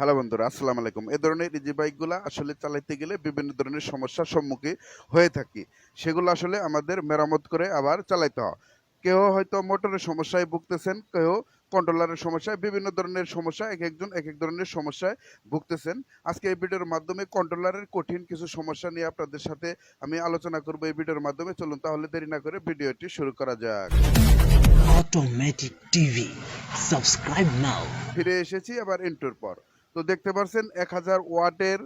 Hello বন্ধুরা আসসালামু আলাইকুম। এ ধরনের ইজি বাইকগুলো আসলে চালাইতে গেলে বিভিন্ন ধরনের সমস্যার সম্মুখীন হয়ে থাকি। সেগুলো আসলে আমাদের মেরামত করে আবার চালাইতে হয়। কেউ হয়তো মোটরের সমস্যায় ভুগতেছেন কেউ কন্ট্রোলারের সমস্যায় বিভিন্ন ধরনের সমস্যা এক একজন এক এক ধরনের সমস্যায় ভুগতেছেন। আজকে এই ভিডিওর মাধ্যমে কন্ট্রোলারের কঠিন কিছু সমস্যা নিয়ে আপনাদের সাথে আমি আলোচনা করব এই ভিডিওর মাধ্যমে। চলুন তাহলে দেরি না করে ভিডিওটি শুরু করা যাক। Automatic TV. Subscribe now. ফিরে এসেছি আবার ইন্টুর পর। তো দেখতে পাচ্ছেন এক হাজার ওয়াটের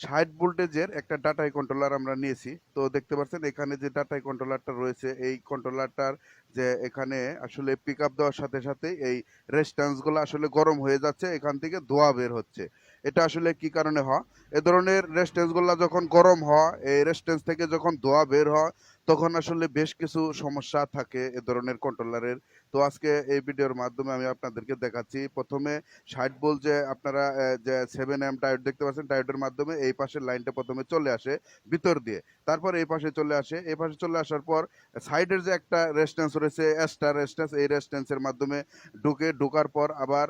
ষাট ভোল্টেজের একটা ডাটাই কন্ট্রোলার আমরা নিয়েছি। তো দেখতে পাচ্ছেন এখানে যে ডাটাই কন্ট্রোলারটা রয়েছে, এই কন্ট্রোলারটার যে এখানে আসলে পিক আপ দেওয়ার সাথে সাথে এই রেস্টান্সগুলো আসলে গরম হয়ে যাচ্ছে, এখান থেকে ধোয়া বের হচ্ছে। এটা আসলে কি কারণে হয়? এ ধরনের রেস্টেন্সগুলো যখন গরম হয়, এই রেস্টেন্স থেকে যখন ধোয়া বের হয়, তখন আসলে বেশ কিছু সমস্যা থাকে এ ধরনের কন্ট্রোলারের তো আজকে এই ভিডিওর মাধ্যমে আমি আপনাদেরকে দেখাচ্ছি, প্রথমে ষাট বল যে আপনারা যে সেভেন এম টায়ার দেখতে পাচ্ছেন টায়ারের মাধ্যমে এই পাশের লাইনটা প্রথমে চলে আসে ভিতর দিয়ে। তারপর এই পাশে চলে আসে, এই পাশে চলে আসার পর সাইডের যে একটা রেস্টেন্স রয়েছে এক্সট্রা রেস্টেন্স এই রেস্টেন্সের মাধ্যমে ঢুকে, ঢোকার পর আবার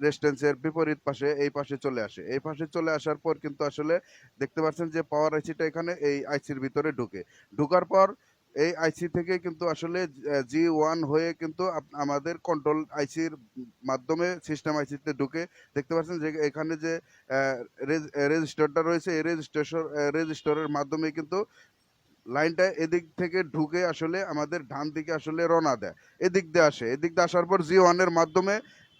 রেস্টেন্সের বিপরীত পাশে, এই পাশে চলে আসে। এই পাশে চলে আসার পর কিন্তু আসলে দেখতে পাচ্ছেন যে পাওয়ার আইসিটা এখানে এই আইসির ভিতরে ঢুকে। ঢোকার পর এই আইসি থেকে কিন্তু আসলে জি ওয়ান হয়ে কিন্তু আমাদের কন্ট্রোল আইসির মাধ্যমে সিস্টেম আইসিতে ঢুকে দেখতে পাচ্ছেন যে এখানে যে রেজিস্টারটা রয়েছে, এই রেজিস্ট্রেশন রেজিস্টারের মাধ্যমে কিন্তু লাইনটা এদিক থেকে ঢুকে আসলে আমাদের ডান দিকে আসলে রওনা দেয়। এদিক দিয়ে আসে। এদিক দিয়ে আসার পর জি ওয়ানের মাধ্যমে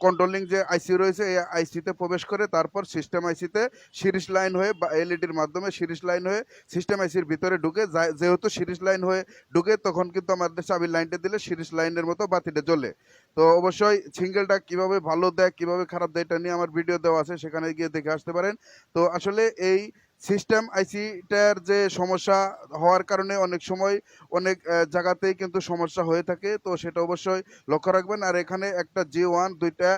কন্ট্রোলিং যে আইসি রয়েছে এই আইসিতে প্রবেশ করে, তারপর সিস্টেম আইসিতে সিরিজ লাইন হয়ে বা এলইডির মাধ্যমে সিরিজ লাইন হয়ে সিস্টেম আইসির ভিতরে ঢুকে যেহেতু সিরিজ লাইন হয়ে ঢুকে, তখন কিন্তু আমাদের চাবির লাইনটা দিলে সিরিজ লাইনের মতো বাতিটা জ্বলে। তো অবশ্যই সিঙ্গেলটা কীভাবে ভালো দেয়, কীভাবে খারাপ দেয়, এটা নিয়ে আমার ভিডিও দেওয়া আছে, সেখানে গিয়ে দেখে আসতে পারেন। তো আসলে এই সিস্টেম আইসিটার যে সমস্যা হওয়ার কারণে অনেক সময় অনেক জায়গাতেই কিন্তু সমস্যা হয়ে থাকে। তো সেটা অবশ্যই লক্ষ্য রাখবেন। আর এখানে একটা জি ওয়ান দুইটা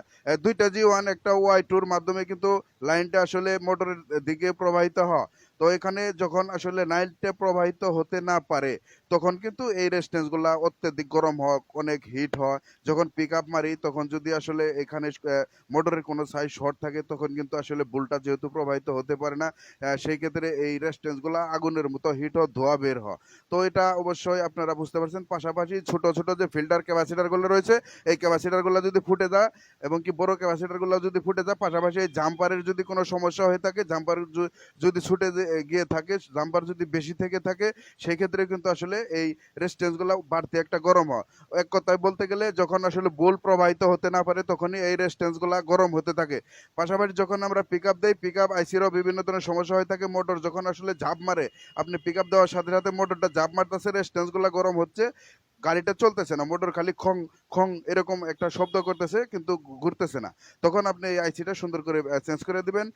দুইটা জি ওয়ান একটা ওয়াই টুর মাধ্যমে কিন্তু লাইনটা আসলে মোটরের দিকে প্রবাহিত হয়। তো এখানে যখন আসলে লাইনটা প্রবাহিত হতে না পারে, তখন কিন্তু এই রেস্টেন্সগুলা অত্যাধিক গরম হয় অনেক হিট হয়। যখন পিক আপ মারি, তখন যদি আসলে এখানে মোটরের কোনো সাইজ শর্ট থাকে, তখন কিন্তু আসলে বুলটা যেহেতু প্রবাহিত হতে পারে না সেই ক্ষেত্রে এই রেস্টেন্সগুলা আগুনের মতো হিট হয় ধোয়া বের হয়। তো এটা অবশ্যই আপনারা বুঝতে পারছেন। পাশাপাশি ছোট ছোট যে ফিল্টার ক্যাপাসিটারগুলো রয়েছে, এই ক্যাপাসিটারগুলো যদি ফুটে যায়, এবং কি বড় ক্যাপাসিটারগুলো যদি ফুটে যায়, পাশাপাশি এই জাম্পারের যদি কোনো সমস্যা হয়ে থাকে জাম্পার যদি ছুটে গিয়ে থাকে জাম্পার যদি বেশি থেকে থাকে সেই ক্ষেত্রে কিন্তু আসলে এই রেস্টেন্সগুলো বাড়তি একটা গরম হয়। এক কথায় বলতে গেলে, যখন আসলে বোল প্রবাহিত হতে না পারে, তখনই এই রেস্টেন্সগুলো গরম হতে থাকে। পাশাপাশি যখন আমরা পিক আপ দিই পিক আপ আইসিরও বিভিন্ন ধরনের সমস্যা হয়ে থাকে মোটর যখন আসলে ঝাঁপ মারে, আপনি পিক আপ দেওয়ার সাথে সাথে মোটরটা ঝাঁপ মারতেছে রেস্টেন্সগুলো গরম হচ্ছে গাড়িটা চলতেছে না, মোটর খালি খং খং এরকম একটা শব্দ করতেছে, কিন্তু ঘুরতেছে না। তখন আপনি এই আইসিটা সুন্দর করে চেঞ্জ করে দেবেন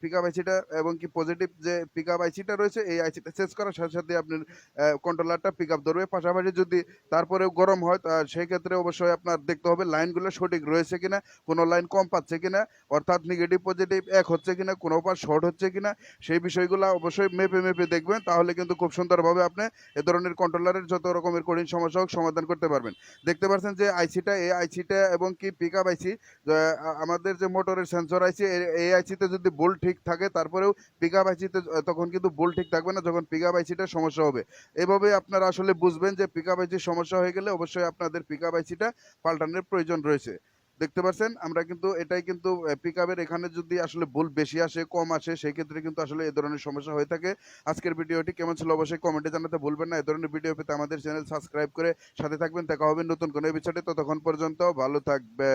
পিক আপ আইসিটা এবং কি পজিটিভ যে পিক আপ আইসিটা রয়েছে, এই আইসিটা চেঞ্জ করার সাথে সাথে আপনার কন্ট্রোলারটা পিক আপ ধরবে। পাশাপাশি যদি তারপরেও গরম হয়, তা সেই ক্ষেত্রে অবশ্যই আপনার দেখতে হবে লাইনগুলো সঠিক রয়েছে কিনা, কোনো লাইন কম পাচ্ছে কিনা, অর্থাৎ নেগেটিভ পজিটিভ এক হচ্ছে কিনা, কোনো পার শর্ট হচ্ছে কিনা, সেই বিষয়গুলো অবশ্যই মেপে মেপে দেখবেন। তাহলে কিন্তু খুব সুন্দরভাবে আপনি এ ধরনের কন্ট্রোলারের যত রকমের কঠিন সমস্যা হোক সমাধান করতে পারবেন। দেখতে পাচ্ছেন যে আইসিটা, এই আইসিটা এবং কি পিক আপ আইসি আমাদের যে মোটরের সেন্সর আইসি এই আইসিতে যদি বোল ঠিক থাকে, তারপরেও পিক আপ আইসিতে তখন কিন্তু বোল ঠিক থাকবে না, যখন পিক আপ আইসিটার সমস্যা হবে। এভাবে আপনারা আসলে বুঝবেন যে পিক আপ আইসির সমস্যা হয়ে গেলে অবশ্যই আপনাদের পিক আপ আইসিটা পাল্টানোর প্রয়োজন রয়েছে। দেখতে পাচ্ছেন আমরা কিন্তু এটাই কিন্তু পিক এখানে যদি আসলে ভুল বেশি আসে, কম আসে সেই ক্ষেত্রে কিন্তু আসলে এ ধরনের সমস্যা হয়ে থাকে। আজকের ভিডিওটি কেমন ছিল অবশ্যই কমেন্টে জানাতে ভুলবেন না। এ ধরনের ভিডিও পেতে আমাদের চ্যানেল সাবস্ক্রাইব করে সাথে থাকবেন। দেখা হবে নতুন কোনো এপিসোডে ততক্ষণ পর্যন্ত ভালো থাকবে